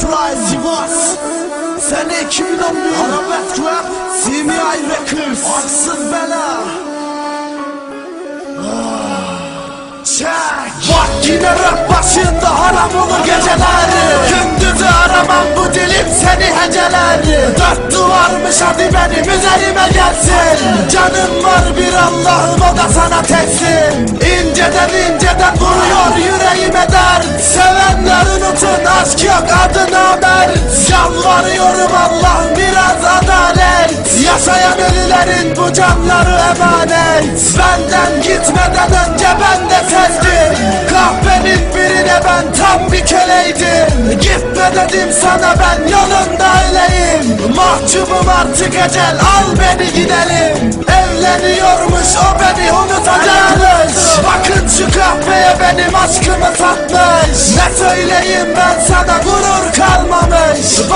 Fly Sivas Sene 2011 Arabet Rap CMI Records. Aksın bela. Çek. Bak yine rap başında haram olur geceleri. Gündüzü aramam bu dilim seni heceleri. Dört duvarmış hadi benim üzerime gelsin. Canım var bir Allah'ım o da sana teslim. İnceden inceden vuruyor yüreğime dert. Sevenler unutun aşk yok Yalvarıyorum Allah'ım biraz adalet. Yaşayan ölülerin bu canları emanet. Benden gitmeden önce ben de sezdim Kahvenin birine ben tam bir köleydim Gitme dedim sana ben yolunda öleyim. Mahcubum artık ecel al beni gidelim. Evleniyormuş o beni unutacakmış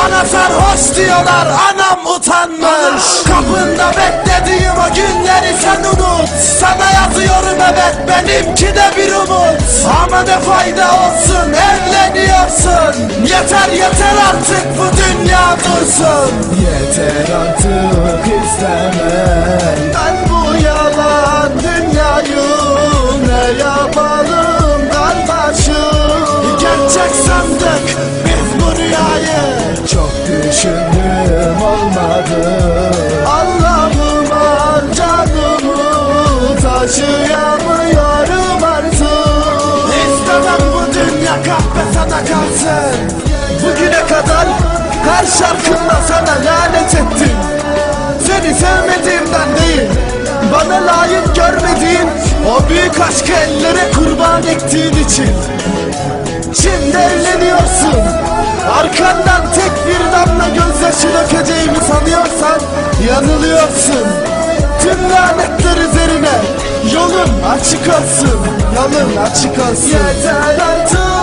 Bana sarhoş diyorlar anam utanmış Kapında beklediğim o günleri sen unut. Sana yazıyorum evet benimki de bir umut. Ama ne fayda olsun evleniyorsun. Yeter yeter artık bu dünya dursun. Yeter artık isteme Ben bu yalan dünyayı ne yapalım kardeşim? Gerçek sandık büyük aşkı ellere kurban ettiğin için Şimdi evleniyorsun. Arkandan tek bir damla gözyaşı dökeceğimi sanıyorsan Yanılıyorsun. Tüm lanetler üzerine Yolun açık olsun Yolun açık olsun. Yeter artık